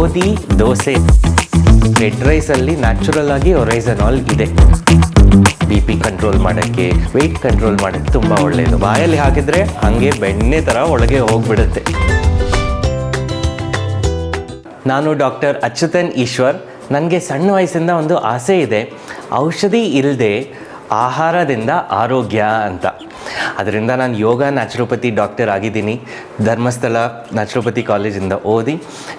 ಗೋಧಿ, dosa. Red ರೈಸಲ್ಲಿ natural ಆಗಿ oryzanol ಇದೆ ಬಿ ಪಿ ಕಂಟ್ರೋಲ್ ಮಾಡೋಕ್ಕೆ ವೆಯ್ಟ್ ಕಂಟ್ರೋಲ್ ಮಾಡೋಕ್ಕೆ ತುಂಬ ಒಳ್ಳೆಯದು ಬಾಯಲ್ಲಿ ಹಾಕಿದರೆ ಹಾಗೆ ಬೆಣ್ಣೆ ಥರ ಒಳಗೆ ಹೋಗ್ಬಿಡುತ್ತೆ. ನಾನು ಡಾಕ್ಟರ್ ಅಚ್ಯುತನ್ ಈಶ್ವರ್. ನನಗೆ ಸಣ್ಣ ವಯಸ್ಸಿಂದ ಒಂದು ಆಸೆ ಇದೆ. ಔಷಧಿ ಇಲ್ಲದೆ ಆಹಾರದಿಂದ ಆರೋಗ್ಯ ಅಂತ. ಅದರಿಂದ ನಾನು ಯೋಗ ನ್ಯಾಚುರೋಪತಿ ಡಾಕ್ಟರ್ ಆಗಿದ್ದೀನಿ. ಧರ್ಮಸ್ಥಳ ನ್ಯಾಚುರೋಪತಿ ಕಾಲೇಜಿಂದ ಓದಿ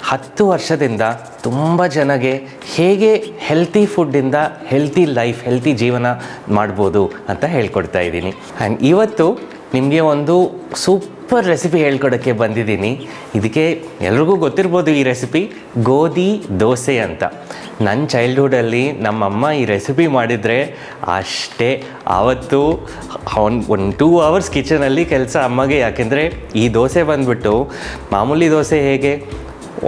ಹತ್ತು ವರ್ಷದಿಂದ ತುಂಬ ಜನಗೆ ಹೇಗೆ ಹೆಲ್ತಿ ಫುಡ್ಡಿಂದ ಹೆಲ್ತಿ ಲೈಫ್ ಹೆಲ್ತಿ ಜೀವನ ಮಾಡ್ಬೋದು ಅಂತ ಹೇಳ್ಕೊಡ್ತಾ ಇದ್ದೀನಿ. ಆ್ಯಂಡ್ ಇವತ್ತು ನಿಮಗೆ ಒಂದು ಸೂಪರ್ ರೆಸಿಪಿ ಹೇಳ್ಕೊಡೋಕ್ಕೆ ಬಂದಿದ್ದೀನಿ. ಇದಕ್ಕೆ ಎಲ್ರಿಗೂ ಗೊತ್ತಿರ್ಬೋದು ಈ ರೆಸಿಪಿ, ಗೋಧಿ ದೋಸೆ ಅಂತ. ನನ್ನ ಚೈಲ್ಡ್ಹುಡಲ್ಲಿ ನಮ್ಮಮ್ಮ ಈ ರೆಸಿಪಿ ಮಾಡಿದರೆ ಅಷ್ಟೇ. ಆವತ್ತು ಒಂದು ಒಂದು ಟೂ ಅವರ್ಸ್ ಕಿಚನಲ್ಲಿ ಕೆಲಸ ಅಮ್ಮಗೆ, ಯಾಕೆಂದರೆ ಈ ದೋಸೆ ಬಂದುಬಿಟ್ಟು ಮಾಮೂಲಿ ದೋಸೆ ಹೇಗೆ?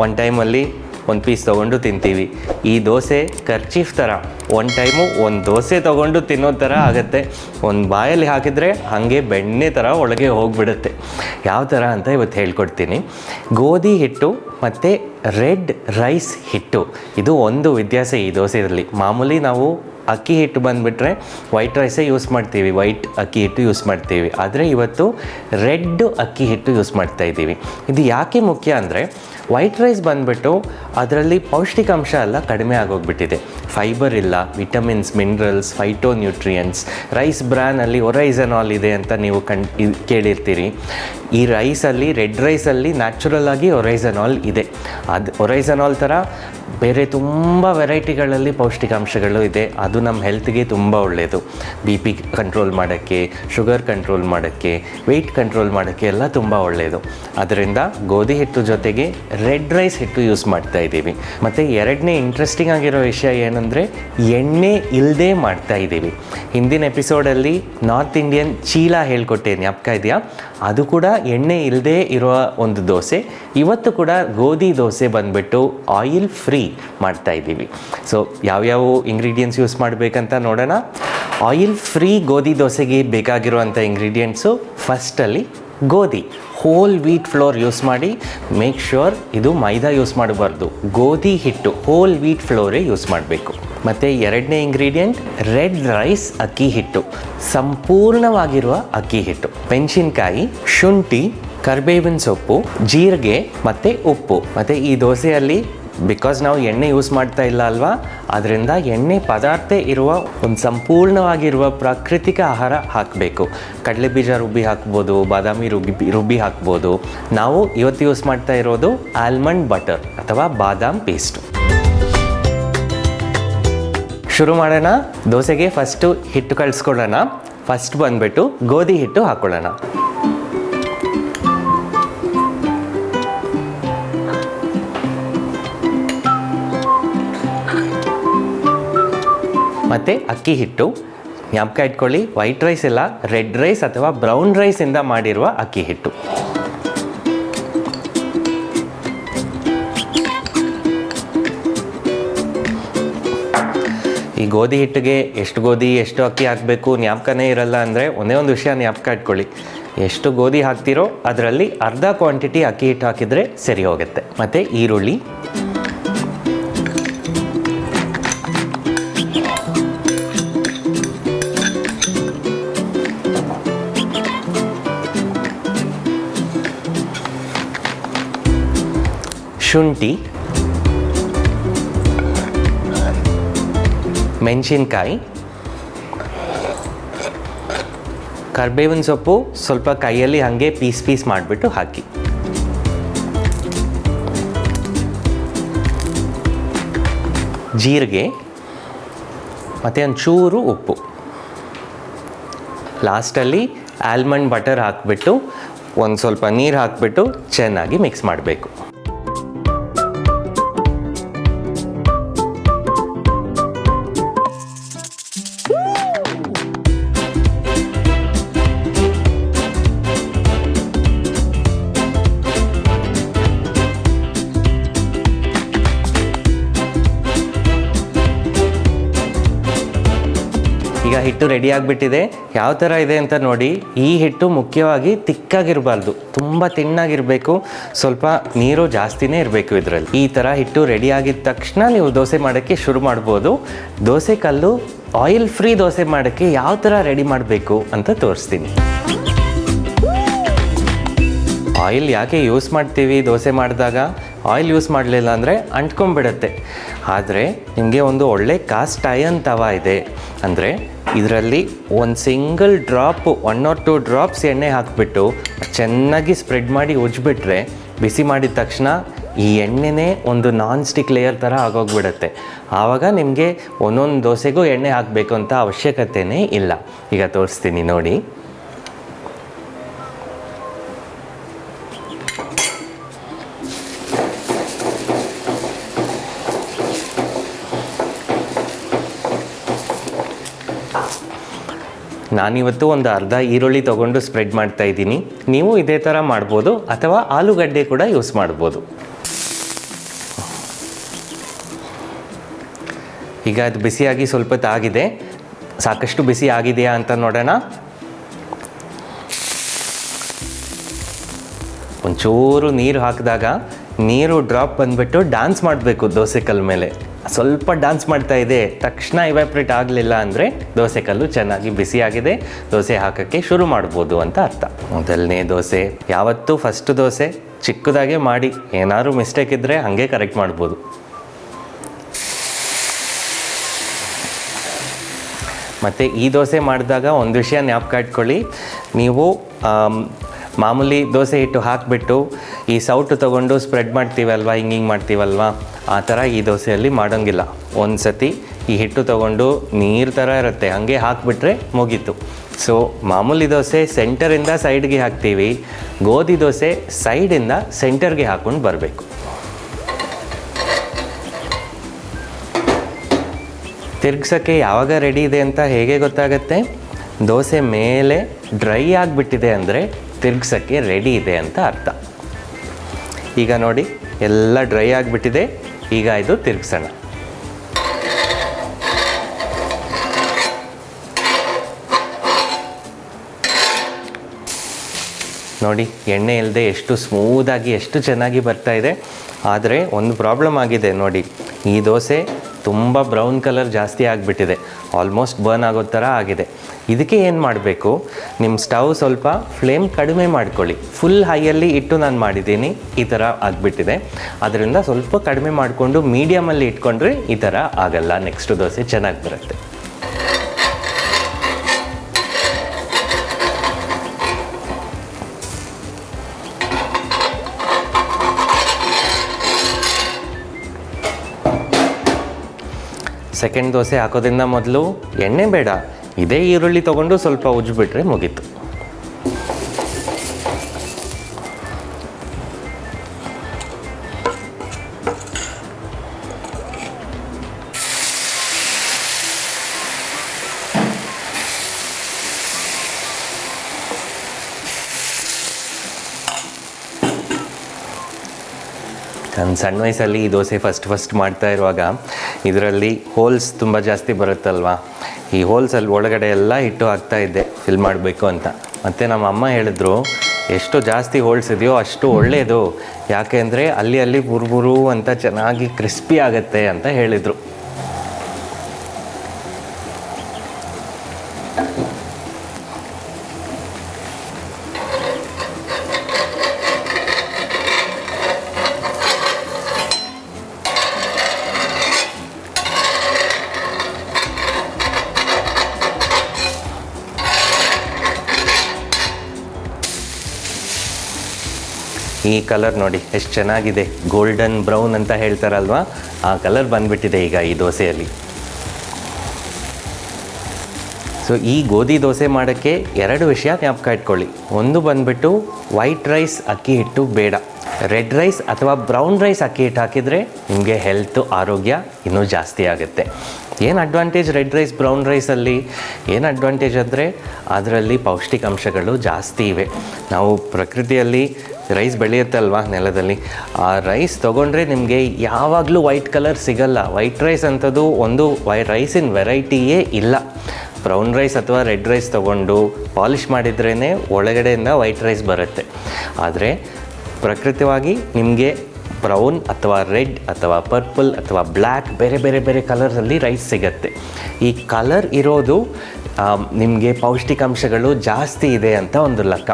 ಒನ್ ಟೈಮಲ್ಲಿ ಒಂದು ಪೀಸ್ ತೊಗೊಂಡು ತಿಂತೀವಿ. ಈ ದೋಸೆ ಕರ್ಚೀಫ್ ಥರ ಒಂದು ಟೈಮು ಒಂದು ದೋಸೆ ತೊಗೊಂಡು ತಿನ್ನೋ ಥರ ಆಗುತ್ತೆ. ಒಂದು ಬಾಯಲ್ಲಿ ಹಾಕಿದರೆ ಹಾಗೆ ಬೆಣ್ಣೆ ಥರ ಒಳಗೆ ಹೋಗಿಬಿಡುತ್ತೆ. ಯಾವ ಥರ ಅಂತ ಇವತ್ತು ಹೇಳ್ಕೊಡ್ತೀನಿ. ಗೋಧಿ ಹಿಟ್ಟು ಮತ್ತು ರೆಡ್ ರೈಸ್ ಹಿಟ್ಟು. ಇದು ಒಂದು ವ್ಯತ್ಯಾಸ ಈ ದೋಸೆಯಲ್ಲಿ. ಮಾಮೂಲಿ ನಾವು ಅಕ್ಕಿ ಹಿಟ್ಟು ಬಂದುಬಿಟ್ರೆ ವೈಟ್ ರೈಸೇ ಯೂಸ್ ಮಾಡ್ತೀವಿ. ವೈಟ್ ಅಕ್ಕಿ ಹಿಟ್ಟು ಯೂಸ್ ಮಾಡ್ತೀವಿ. ಆದರೆ ಇವತ್ತು ರೆಡ್ ಅಕ್ಕಿ ಹಿಟ್ಟು ಯೂಸ್ ಮಾಡ್ತಾ ಇದ್ದೀವಿ. ಇದು ಯಾಕೆ ಮುಖ್ಯ ಅಂದರೆ ವೈಟ್ ರೈಸ್ ಬಂದುಬಿಟ್ಟು ಅದರಲ್ಲಿ ಪೌಷ್ಟಿಕಾಂಶ ಎಲ್ಲ ಕಡಿಮೆ ಆಗೋಗ್ಬಿಟ್ಟಿದೆ. ಫೈಬರ್ ಇಲ್ಲ vitamins minerals phytonutrients rice ಬ್ರ್ಯಾನಲ್ಲಿ ಒರೈಸನಾಲ್ ಇದೆ ಅಂತ ನೀವು ಕಣ್ ಕೇಳಿರ್ತೀರಿ. ಈ ರೈಸಲ್ಲಿ ರೆಡ್ ರೈಸಲ್ಲಿ ನ್ಯಾಚುರಲ್ ಆಗಿ ಒರೈಸನಾಲ್ ಇದೆ. ಅದು ಒರೈಸನಾಲ್ ಥರ ಬೇರೆ ತುಂಬ ವೆರೈಟಿಗಳಲ್ಲಿ ಪೌಷ್ಟಿಕಾಂಶಗಳು ಇದೆ. ಅದು ನಮ್ಮ ಹೆಲ್ತ್ಗೆ ತುಂಬ ಒಳ್ಳೆಯದು ಬಿ ಪಿ ಕಂಟ್ರೋಲ್ ಮಾಡೋಕ್ಕೆ ಶುಗರ್ ಕಂಟ್ರೋಲ್ ಮಾಡೋಕ್ಕೆ ವೆಯ್ಟ್ ಕಂಟ್ರೋಲ್ ಮಾಡೋಕ್ಕೆ ಎಲ್ಲ ತುಂಬ ಒಳ್ಳೆಯದು ಅದರಿಂದ ಗೋಧಿ ಹಿಟ್ಟು ಜೊತೆಗೆ ರೆಡ್ ರೈಸ್ ಹಿಟ್ಟು ಯೂಸ್ ಮಾಡ್ತಾ ಇದ್ದೀವಿ. ಮತ್ತು ಎರಡನೇ ಇಂಟ್ರೆಸ್ಟಿಂಗ್ ಆಗಿರೋ ವಿಷಯ ಏನಂದರೆ ಎಣ್ಣೆ ಇಲ್ಲದೆ ಮಾಡ್ತಾ ಇದ್ದೀವಿ. ಹಿಂದಿನ ಎಪಿಸೋಡಲ್ಲಿ ನಾರ್ತ್ ಇಂಡಿಯನ್ ಚೀಲ ಹೇಳ್ಕೊಟ್ಟೆ, ಜ್ಞಾಪಕ ಇದೆಯಾ? ಅದು ಕೂಡ ಎಣ್ಣೆ ಇಲ್ಲದೆ ಇರುವ ಒಂದು ದೋಸೆ. ಇವತ್ತು ಕೂಡ ಗೋಧಿ ದೋಸೆ ಬಂದುಬಿಟ್ಟು ಆಯಿಲ್ ಫ್ರೀ ಮಾಡ್ತಾ ಇದ್ದೀವಿ. ಸೊ ಯಾವ್ಯಾವ ಇಂಗ್ರೀಡಿಯೆಂಟ್ಸ್ ಯೂಸ್ ಮಾಡಬೇಕಂತ ನೋಡೋಣ. ಆಯಿಲ್ ಫ್ರೀ ಗೋಧಿ ದೋಸೆಗೆ ಬೇಕಾಗಿರುವಂಥ ಇಂಗ್ರೀಡಿಯೆಂಟ್ಸು ಫಸ್ಟಲ್ಲಿ ಗೋಧಿ. ಹೋಲ್ ವೀಟ್ ಫ್ಲೋರ್ ಯೂಸ್ ಮಾಡಿ ಮೇಕ್ ಶ್ಯೂರ್ ಇದು ಮೈದಾ ಯೂಸ್ ಮಾಡಬಾರ್ದು. ಗೋಧಿ ಹಿಟ್ಟು ಹೋಲ್ ವೀಟ್ ಫ್ಲೋರೇ ಯೂಸ್ ಮಾಡಬೇಕು. ಮತ್ತು ಎರಡನೇ ಇಂಗ್ರೀಡಿಯೆಂಟ್ ರೆಡ್ ರೈಸ್ ಅಕ್ಕಿ ಹಿಟ್ಟು. ಸಂಪೂರ್ಣವಾಗಿರುವ ಅಕ್ಕಿ ಹಿಟ್ಟು. ಮೆಣಸಿನ್ಕಾಯಿ, ಶುಂಠಿ, ಕರ್ಬೇವಿನ ಸೊಪ್ಪು, ಜೀರಿಗೆ ಮತ್ತು ಉಪ್ಪು. ಮತ್ತು ಈ ದೋಸೆಯಲ್ಲಿ ಬಿಕಾಸ್ ನಾವು ಎಣ್ಣೆ ಯೂಸ್ ಮಾಡ್ತಾ ಇಲ್ಲ ಅಲ್ವಾ? ಅದರಿಂದ ಎಣ್ಣೆ ಪದಾರ್ಥ ಇರುವ ಒಂದು ಸಂಪೂರ್ಣವಾಗಿರುವ ಪ್ರಾಕೃತಿಕ ಆಹಾರ ಹಾಕಬೇಕು. ಕಡಲೆ ಬೀಜ ರುಬ್ಬಿ ಹಾಕ್ಬೋದು, ಬಾದಾಮಿ ರುಬ್ಬಿ ರುಬ್ಬಿ ಹಾಕ್ಬೋದು. ನಾವು ಇವತ್ತು ಯೂಸ್ ಮಾಡ್ತಾ ಇರೋದು ಆಲ್ಮಂಡ್ ಬಟರ್ ಅಥವಾ ಬಾದಾಮ್ ಪೇಸ್ಟ್. ಶುರು ಮಾಡೋಣ. ದೋಸೆಗೆ ಫಸ್ಟು ಹಿಟ್ಟು ಕಳಿಸ್ಕೊಳ್ಳೋಣ. ಫಸ್ಟ್ ಬಂದ್ಬಿಟ್ಟು ಗೋಧಿ ಹಿಟ್ಟು ಹಾಕ್ಕೊಳ್ಳೋಣ ಮತ್ತು ಅಕ್ಕಿ ಹಿಟ್ಟು. ಜ್ಞಾಪಕ ಇಟ್ಕೊಳ್ಳಿ ವೈಟ್ ರೈಸ್ ಇಲ್ಲ ರೆಡ್ ರೈಸ್ ಅಥವಾ ಬ್ರೌನ್ ರೈಸಿಂದ ಮಾಡಿರುವ ಅಕ್ಕಿ ಹಿಟ್ಟು. ಈ ಗೋಧಿ ಹಿಟ್ಟಿಗೆ ಎಷ್ಟು ಗೋಧಿ, ಎಷ್ಟು ಅಕ್ಕಿ ಹಾಕಬೇಕು ಜ್ಞಾಪಕನೇ ಇರಲ್ಲ ಅಂದರೆ ಒಂದೇ ಒಂದು ವಿಷಯ ಜ್ಞಾಪಕ ಇಟ್ಕೊಳ್ಳಿ. ಎಷ್ಟು ಗೋಧಿ ಹಾಕ್ತಿರೋ ಅದರಲ್ಲಿ ಅರ್ಧ ಕ್ವಾಂಟಿಟಿ ಅಕ್ಕಿ ಹಿಟ್ಟು ಹಾಕಿದರೆ ಸರಿ ಹೋಗುತ್ತೆ. ಮತ್ತು ಈರುಳ್ಳಿ. ಶುಂಠಿ, ಮೆಣಸಿನ್ಕಾಯಿ, ಕರ್ಬೇವಿನ ಸೊಪ್ಪು ಸ್ವಲ್ಪ ಕೈಯಲ್ಲಿ ಹಾಗೆ ಪೀಸ್ ಪೀಸ್ ಮಾಡಿಬಿಟ್ಟು ಹಾಕಿ. ಜೀರಿಗೆ, ಮತ್ತು ಒಂಚೂರು ಉಪ್ಪು. ಲಾಸ್ಟಲ್ಲಿ ಆಲ್ಮಂಡ್ ಬಟರ್ ಹಾಕಿಬಿಟ್ಟು, ಒಂದು ಸ್ವಲ್ಪ ನೀರು ಹಾಕಿಬಿಟ್ಟು ಚೆನ್ನಾಗಿ ಮಿಕ್ಸ್ ಮಾಡಬೇಕು. ಈಗ ಹಿಟ್ಟು ರೆಡಿ ಆಗಿಬಿಟ್ಟಿದೆ. ಯಾವ ಥರ ಇದೆ ಅಂತ ನೋಡಿ, ಈ ಹಿಟ್ಟು ಮುಖ್ಯವಾಗಿ ತಿಕ್ಕಾಗಿರಬಾರ್ದು. ತುಂಬ ತಿಣ್ಣಾಗಿರಬೇಕು ಸ್ವಲ್ಪ ನೀರು ಜಾಸ್ತಿನೇ ಇರಬೇಕು ಇದರಲ್ಲಿ. ಈ ಥರ ಹಿಟ್ಟು ರೆಡಿ ಆಗಿದ ತಕ್ಷಣ ನೀವು ದೋಸೆ ಮಾಡೋಕ್ಕೆ ಶುರು ಮಾಡ್ಬೋದು. ದೋಸೆ ಕಲ್ಲು ಆಯಿಲ್ ಫ್ರೀ ದೋಸೆ ಮಾಡೋಕ್ಕೆ ಯಾವ ಥರ ರೆಡಿ ಮಾಡಬೇಕು ಅಂತ ತೋರಿಸ್ತೀನಿ. ಆಯಿಲ್ ಯಾಕೆ ಯೂಸ್ ಮಾಡ್ತೀವಿ ದೋಸೆ ಮಾಡಿದಾಗ? ಆಯಿಲ್ ಯೂಸ್ ಮಾಡಲಿಲ್ಲ ಅಂದರೆ ಅಂಟ್ಕೊಂಡ್ಬಿಡತ್ತೆ. ಆದರೆ ನಿಮಗೆ ಒಂದು ಒಳ್ಳೆ ಕಾಸ್ಟ್ ಐಯನ್ ತವ ಇದೆ. ಅಂದರೆ ಇದರಲ್ಲಿ ಒಂದು single drop, one or two drops ಎಣ್ಣೆ ಹಾಕಿಬಿಟ್ಟು ಚೆನ್ನಾಗಿ ಸ್ಪ್ರೆಡ್ ಮಾಡಿ ಉಜ್ಬಿಟ್ರೆ ಬಿಸಿ ಮಾಡಿದ ತಕ್ಷಣ ಈ ಎಣ್ಣೆನೇ ಒಂದು ನಾನ್ ಸ್ಟಿಕ್ ಲೇಯರ್ ಥರ ಆಗೋಗ್ಬಿಡುತ್ತೆ. ಆವಾಗ ನಿಮಗೆ ಒಂದೊಂದು ದೋಸೆಗೂ ಎಣ್ಣೆ ಹಾಕಬೇಕು ಅಂತ ಅವಶ್ಯಕತೆಯೇ ಇಲ್ಲ. ಈಗ ತೋರಿಸ್ತೀನಿ ನೋಡಿ. ನಾನಿವತ್ತು ಒಂದು ಅರ್ಧ ಈರುಳ್ಳಿ ತೊಗೊಂಡು ಸ್ಪ್ರೆಡ್ ಮಾಡ್ತಾ ಇದ್ದೀನಿ. ನೀವು ಇದೇ ಥರ ಮಾಡ್ಬೋದು ಅಥವಾ ಆಲೂಗಡ್ಡೆ ಕೂಡ ಯೂಸ್ ಮಾಡ್ಬೋದು. ಈಗ ಅದು ಬಿಸಿಯಾಗಿ ಸ್ವಲ್ಪ ತಾಗಿದೆ. ಸಾಕಷ್ಟು ಬಿಸಿ ಆಗಿದೆಯಾ ಅಂತ ನೋಡೋಣ. ಒಂಚೂರು ನೀರು ಹಾಕಿದಾಗ ನೀರು ಡ್ರಾಪ್ ಬಂದ್ಬಿಟ್ಟು ಡ್ಯಾನ್ಸ್ ಮಾಡಬೇಕು ದೋಸೆ ಕಲ್ಲು ಮೇಲೆ. ಸ್ವಲ್ಪ ಡ್ಯಾನ್ಸ್ ಮಾಡ್ತಾ ಇದೆ, ತಕ್ಷಣ ಇವ್ಯಾಪ್ರೇಟ್ ಆಗಲಿಲ್ಲ ಅಂದರೆ ದೋಸೆ ಕಲ್ಲು ಚೆನ್ನಾಗಿ ಬಿಸಿಯಾಗಿದೆ ದೋಸೆ ಹಾಕೋಕ್ಕೆ ಶುರು ಮಾಡ್ಬೋದು ಅಂತ ಅರ್ಥ. ಮೊದಲನೇ ದೋಸೆ, ಯಾವತ್ತೂ ಫಸ್ಟ್ ದೋಸೆ ಚಿಕ್ಕದಾಗೆ ಮಾಡಿ, ಏನಾದರೂ ಮಿಸ್ಟೇಕ್ ಇದ್ದರೆ ಹಾಗೆ ಕರೆಕ್ಟ್ ಮಾಡ್ಬೋದು. ಮತ್ತು ಈ ದೋಸೆ ಮಾಡಿದಾಗ ಒಂದು ವಿಷಯ ಜ್ಞಾಪಕ ಇಟ್ಕೊಳ್ಳಿ. ನೀವು ಮಾಮೂಲಿ ದೋಸೆ ಹಿಟ್ಟು ಹಾಕಿಬಿಟ್ಟು ಈ ಸೌಟು ತೊಗೊಂಡು ಸ್ಪ್ರೆಡ್ ಮಾಡ್ತೀವಲ್ವ, ಹಿಂಗೆ ಹಿಂಗೆ ಮಾಡ್ತೀವಲ್ವ? ಆ ಥರ ಈ ದೋಸೆಯಲ್ಲಿ ಮಾಡೋಂಗಿಲ್ಲ. ಒಂದು ಸತಿ ಈ ಹಿಟ್ಟು ತೊಗೊಂಡು ನೀರು ಥರ ಇರುತ್ತೆ, ಹಾಗೆ ಹಾಕಿಬಿಟ್ರೆ ಮುಗೀತು. ಸೊ ಮಾಮೂಲಿ ದೋಸೆ ಸೆಂಟರಿಂದ ಸೈಡ್ಗೆ ಹಾಕ್ತೀವಿ. ಗೋಧಿ ದೋಸೆ ಸೈಡಿಂದ ಸೆಂಟರ್ಗೆ ಹಾಕ್ಕೊಂಡು ಬರಬೇಕು. ತಿರ್ಗ್ಸೋಕ್ಕೆ ಯಾವಾಗ ರೆಡಿ ಇದೆ ಅಂತ ಹೇಗೆ ಗೊತ್ತಾಗತ್ತೆ? ದೋಸೆ ಮೇಲೆ ಡ್ರೈ ಆಗಿಬಿಟ್ಟಿದೆ ಅಂದರೆ ತಿರ್ಗ್ಸೋಕ್ಕೆ ರೆಡಿ ಇದೆ ಅಂತ ಅರ್ಥ. ಈಗ ನೋಡಿ, ಎಲ್ಲ ಡ್ರೈ ಆಗಿಬಿಟ್ಟಿದೆ. ಈಗ ಇದು ತಿರುಗಿಸೋಣ. ನೋಡಿ, ಎಣ್ಣೆ ಇಲ್ಲದೆ ಎಷ್ಟು ಸ್ಮೂದಾಗಿ ಎಷ್ಟು ಚೆನ್ನಾಗಿ ಬರ್ತಾ ಇದೆ. ಆದರೆ ಒಂದು ಪ್ರಾಬ್ಲಮ್ ಆಗಿದೆ ನೋಡಿ. ಈ ದೋಸೆ ತುಂಬ ಬ್ರೌನ್ ಕಲರ್ ಜಾಸ್ತಿ ಆಗಿಬಿಟ್ಟಿದೆ. ಆಲ್ಮೋಸ್ಟ್ ಬರ್ನ್ ಆಗೋ ಥರ ಆಗಿದೆ. ಇದಕ್ಕೆ ಏನು ಮಾಡಬೇಕು? ನಿಮ್ಮ ಸ್ಟವ್ ಸ್ವಲ್ಪ ಫ್ಲೇಮ್ ಕಡಿಮೆ ಮಾಡ್ಕೊಳ್ಳಿ. ಫುಲ್ ಹೈಯಲ್ಲಿ ಇಟ್ಟು ನಾನು ಮಾಡಿದ್ದೀನಿ. ಈ ಥರ ಆಗಿಬಿಟ್ಟಿದೆ. ಅದರಿಂದ ಸ್ವಲ್ಪ ಕಡಿಮೆ ಮಾಡಿಕೊಂಡು ಮೀಡಿಯಮಲ್ಲಿ ಇಟ್ಕೊಂಡ್ರೆ ಈ ಥರ ಆಗಲ್ಲ. ನೆಕ್ಸ್ಟ್ ದೋಸೆ ಚೆನ್ನಾಗಿ ಬರುತ್ತೆ. ಸೆಕೆಂಡ್ ದೋಸೆ ಹಾಕೋದ್ರಿಂದ ಮೊದಲು ಎಣ್ಣೆ ಬೇಡ. ಇದೇ ಈರುಳ್ಳಿ ತೊಗೊಂಡು ಸ್ವಲ್ಪ ಉಜ್ಜಿಬಿಟ್ರೆ ಮುಗೀತು. ನನ್ನ ಸಣ್ಣ ವಯಸ್ಸಲ್ಲಿ ಈ ದೋಸೆ ಫಸ್ಟ್ ಫಸ್ಟ್ ಮಾಡ್ತಾ ಇರುವಾಗ, ಇದರಲ್ಲಿ ಹೋಲ್ಸ್ ತುಂಬ ಜಾಸ್ತಿ ಬರುತ್ತಲ್ವಾ? ಈ ಹೋಲ್ಸಲ್ಲಿ ಒಳಗಡೆ ಎಲ್ಲ ಹಿಟ್ಟು ಹಾಕ್ತಾ ಇದ್ದೆ ಫಿಲ್ ಮಾಡಬೇಕು ಅಂತ. ಮತ್ತು ನಮ್ಮ ಅಮ್ಮ ಹೇಳಿದ್ರು, ಎಷ್ಟು ಜಾಸ್ತಿ ಹೋಲ್ಸ್ ಇದೆಯೋ ಅಷ್ಟು ಒಳ್ಳೆಯದು ಯಾಕೆಂದರೆ ಅಲ್ಲಿ ಅಲ್ಲಿ ಬುರುಬುರು ಅಂತ ಚೆನ್ನಾಗಿ ಕ್ರಿಸ್ಪಿ ಆಗುತ್ತೆ ಅಂತ ಹೇಳಿದರು. ಈ ಕಲರ್ ನೋಡಿ, ಎಷ್ಟು ಚೆನ್ನಾಗಿದೆ. ಗೋಲ್ಡನ್ ಬ್ರೌನ್ ಅಂತ ಹೇಳ್ತಾರಲ್ವಾ? ಆ ಕಲರ್ ಬಂದ್ಬಿಟ್ಟಿದೆ ಈಗ ಈ ದೋಸೆಯಲ್ಲಿ. ಸೊ ಈ ಗೋಧಿ ದೋಸೆ ಮಾಡೋಕ್ಕೆ ಎರಡು ವಿಷಯ ಜ್ಞಾಪಕ ಇಟ್ಕೊಳ್ಳಿ. ಒಂದು ಬಂದ್ಬಿಟ್ಟು ವೈಟ್ ರೈಸ್ ಅಕ್ಕಿ ಹಿಟ್ಟು ಬೇಡ. ರೆಡ್ ರೈಸ್ ಅಥವಾ ಬ್ರೌನ್ ರೈಸ್ ಅಕ್ಕಿ ಹಿಟ್ಟು ಹಾಕಿದರೆ ನಿಮಗೆ ಹೆಲ್ತ್ ಆರೋಗ್ಯ ಇನ್ನೂ ಜಾಸ್ತಿ ಆಗುತ್ತೆ. ಏನು ಅಡ್ವಾಂಟೇಜ್ ರೆಡ್ ರೈಸ್ ಬ್ರೌನ್ ರೈಸಲ್ಲಿ ಏನು ಅಡ್ವಾಂಟೇಜ್ ಅಂದರೆ, ಅದರಲ್ಲಿ ಪೌಷ್ಟಿಕಾಂಶಗಳು ಜಾಸ್ತಿ ಇವೆ. ನಾವು ಪ್ರಕೃತಿಯಲ್ಲಿ ರೈಸ್ ಬೆಳೆಯುತ್ತಲ್ವಾ ನೆಲದಲ್ಲಿ? ಆ ರೈಸ್ ತೊಗೊಂಡ್ರೆ ನಿಮಗೆ ಯಾವಾಗಲೂ ವೈಟ್ ಕಲರ್ ಸಿಗಲ್ಲ. ವೈಟ್ ರೈಸ್ ಅಂಥದ್ದು ಒಂದು ವೈ ರೈಸಿನ ವೆರೈಟಿಯೇ ಇಲ್ಲ. ಬ್ರೌನ್ ರೈಸ್ ಅಥವಾ ರೆಡ್ ರೈಸ್ ತೊಗೊಂಡು ಪಾಲಿಷ್ ಮಾಡಿದ್ರೇ ಒಳಗಡೆಯಿಂದ ವೈಟ್ ರೈಸ್ ಬರುತ್ತೆ. ಆದರೆ ಪ್ರಕೃತಿವಾಗಿ ನಿಮಗೆ ಬ್ರೌನ್ ಅಥವಾ ರೆಡ್ ಅಥವಾ ಪರ್ಪಲ್ ಅಥವಾ ಬ್ಲ್ಯಾಕ್ ಬೇರೆ ಬೇರೆ ಬೇರೆ ಕಲರ್ಸಲ್ಲಿ ರೈಸ್ ಸಿಗತ್ತೆ. ಈ ಕಲರ್ ಇರೋದು ನಿಮಗೆ ಪೌಷ್ಟಿಕಾಂಶಗಳು ಜಾಸ್ತಿ ಇದೆ ಅಂತ ಒಂದು ಲೆಕ್ಕ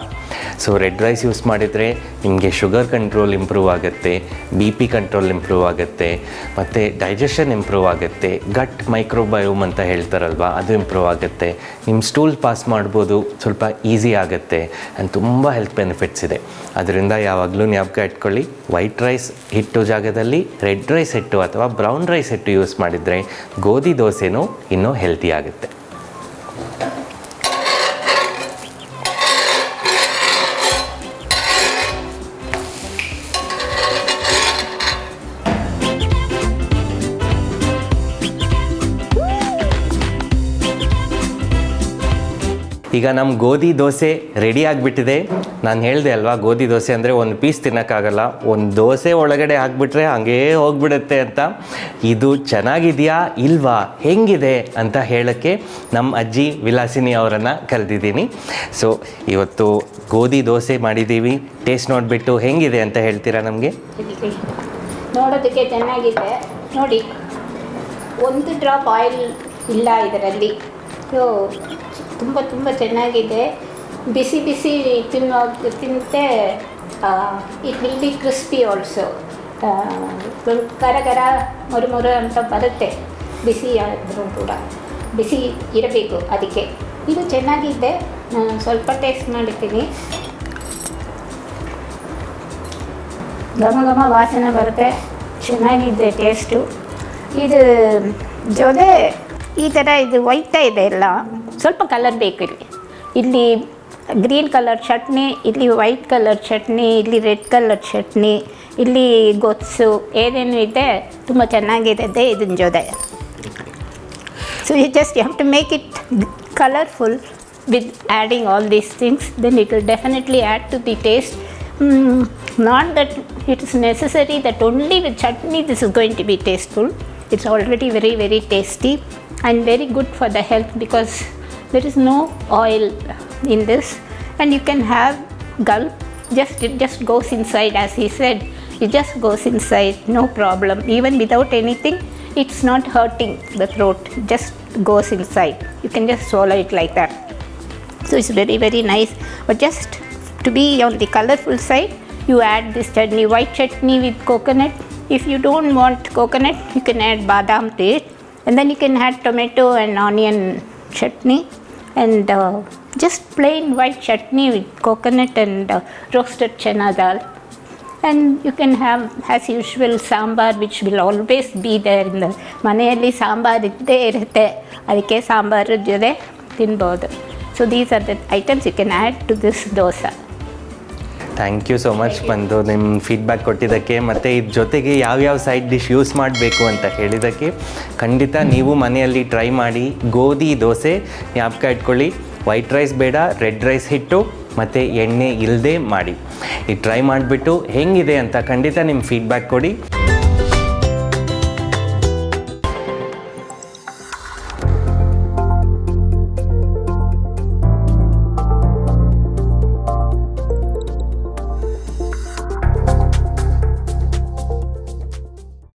ಸೊ ರೆಡ್ ರೈಸ್ ಯೂಸ್ ಮಾಡಿದರೆ ನಿಮಗೆ ಶುಗರ್ ಕಂಟ್ರೋಲ್ ಇಂಪ್ರೂವ್ ಆಗುತ್ತೆ ಬಿ ಪಿ ಕಂಟ್ರೋಲ್ ಇಂಪ್ರೂವ್ ಆಗುತ್ತೆ, ಮತ್ತು ಡೈಜೆಷನ್ ಇಂಪ್ರೂವ್ ಆಗುತ್ತೆ ಗಟ್ ಮೈಕ್ರೋಬಯೋಮ್ ಅಂತ ಹೇಳ್ತಾರಲ್ವ, ಅದು ಇಂಪ್ರೂವ್ ಆಗುತ್ತೆ. ನಿಮ್ಮ ಸ್ಟೂಲ್ ಪಾಸ್ ಮಾಡ್ಬೋದು, ಸ್ವಲ್ಪ ಈಸಿ ಆಗುತ್ತೆ ಆ್ಯಂಡ್ ತುಂಬ ಹೆಲ್ತ್ ಬೆನಿಫಿಟ್ಸ್ ಇದೆ. ಅದರಿಂದ ಯಾವಾಗಲೂ ಜ್ಞಾಪಕ ಇಟ್ಕೊಳ್ಳಿ ವೈಟ್ ರೈಸ್ ಹಿಟ್ಟು ಜಾಗದಲ್ಲಿ ರೆಡ್ ರೈಸ್ ಹಿಟ್ಟು ಅಥವಾ ಬ್ರೌನ್ ರೈಸ್ ಹಿಟ್ಟು ಯೂಸ್ ಮಾಡಿದರೆ ಗೋಧಿ ದೋಸೆನೂ ಇನ್ನೂ ಹೆಲ್ತಿ ಆಗುತ್ತೆ. ಈಗ ನಮ್ಮ ಗೋಧಿ ದೋಸೆ ರೆಡಿ ಆಗಿಬಿಟ್ಟಿದೆ. ನಾನು ಹೇಳಿದೆ ಅಲ್ವಾ, ಗೋಧಿ ದೋಸೆ ಅಂದರೆ ಒಂದು ಪೀಸ್ ತಿನ್ನೋಕ್ಕಾಗಲ್ಲ. ಒಂದು ದೋಸೆ ಒಳಗಡೆ ಹಾಕ್ಬಿಟ್ರೆ ಹಂಗೇ ಹೋಗ್ಬಿಡುತ್ತೆ ಅಂತ. ಇದು ಚೆನ್ನಾಗಿದೆಯಾ ಇಲ್ವಾ, ಹೆಂಗಿದೆ ಅಂತ ಹೇಳೋಕ್ಕೆ ನಮ್ಮ ಅಜ್ಜಿ ವಿಲಾಸಿನಿ ಅವರನ್ನು ಕರೆದಿದ್ದೀನಿ. ಸೊ ಇವತ್ತು ಗೋಧಿ ದೋಸೆ ಮಾಡಿದ್ದೀವಿ ಟೇಸ್ಟ್ ನೋಡಿಬಿಟ್ಟು ಹೆಂಗಿದೆ ಅಂತ ಹೇಳ್ತೀರಾ ನಮಗೆ? ನೋಡೋದಕ್ಕೆ ಚೆನ್ನಾಗಿದೆ. ನೋಡಿ, ಒಂದು ಡ್ರಾಪ್ ಆಯಿಲ್ ಇಲ್ಲ ಇದರಲ್ಲಿ. ಸೊ ತುಂಬ ತುಂಬ ಚೆನ್ನಾಗಿದೆ. ಬಿಸಿ ಬಿಸಿ ತಿನ್ನೋ, ತಿಂತೆ it will be crispy also ಕರ ಕರ ಮೊರು ಮೊರು ಅಂತ ಬರುತ್ತೆ. ಬಿಸಿ ಆದರೂ ಕೂಡ. ಬಿಸಿ ಇರಬೇಕು ಅದಕ್ಕೆ. ಇದು ಚೆನ್ನಾಗಿದೆ. ನಾನು ಸ್ವಲ್ಪ ಟೇಸ್ಟ್ ಮಾಡ್ತೀನಿ. ಘಮ ಘಮ ವಾಸನೆ ಬರುತ್ತೆ. ಚೆನ್ನಾಗಿದೆ ಟೇಸ್ಟು ಇದು ಜೊತೆ ಈ ಥರ ಇದು ವೈಟ ಇದೆ ಎಲ್ಲ ಸ್ವಲ್ಪ ಕಲರ್ ಬೇಕು ಇಲ್ಲಿ. ಇಲ್ಲಿ ಗ್ರೀನ್ ಕಲರ್ ಚಟ್ನಿ, ಇಲ್ಲಿ ವೈಟ್ ಕಲರ್ ಚಟ್ನಿ, ಇಲ್ಲಿ ರೆಡ್ ಕಲರ್ ಚಟ್ನಿ, ಇಲ್ಲಿ ಗೊತ್ಸು, ಏನೇನು ಇದೆ, ತುಂಬ ಚೆನ್ನಾಗಿದೆ ಇದನ್ನ ಜೊತೆ. So you just you have to make it colourful with adding all these things then it will definitely add to the taste not that it is necessary that only with chutney this is going to be tasteful it's already very very tasty and very good for the health because there is no oil in this, and you can have gulp. Just it just goes inside, as he said. It just goes inside, no problem. Even without anything, it's not hurting the throat. Just goes inside. You can just swallow it like that. So it's very very nice. But just to be on the colorful side, you add this chutney, white chutney with coconut. If you don't want coconut, you can add badam to it, and then you can add tomato and onion chutney, and uh, just plain white chutney with coconut and uh, roasted chana dal. And you can have, as usual, which will always be there in the ಮನೆಯಲ್ಲಿ sambar. ಇದ್ದೇ ಇರುತ್ತೆ ಅದಕ್ಕೆ ಸಾಂಬಾರು ಜೊತೆ ತಿನ್ಬೋದು so these are the items you can add to this dosa thank you so much ಬಂದು ನಿಮ್ಮ feedback ಕೊಟ್ಟಿದ್ದಕ್ಕೆ. ಮತ್ತು ಇದ್ರ ಜೊತೆಗೆ ಯಾವ್ಯಾವ ಸೈಡ್ ಡಿಶ್ ಯೂಸ್ ಮಾಡಬೇಕು ಅಂತ ಹೇಳಿದ್ದಕ್ಕೆ ಖಂಡಿತ ನೀವು ಮನೆಯಲ್ಲಿ ಟ್ರೈ ಮಾಡಿ ಗೋಧಿ, ದೋಸೆ ಜ್ಞಾಪಕ ಇಟ್ಕೊಳ್ಳಿ. ವೈಟ್ ರೈಸ್ ಬೇಡ ರೆಡ್ ರೈಸ್ ಹಿಟ್ಟು, ಮತ್ತು ಎಣ್ಣೆ ಇಲ್ಲದೆ ಮಾಡಿ. ಈ ಟ್ರೈ ಮಾಡಿಬಿಟ್ಟು ಹೆಂಗಿದೆ ಅಂತ ಖಂಡಿತ ನಿಮ್ಮ ಫೀಡ್ಬ್ಯಾಕ್ ಕೊಡಿ.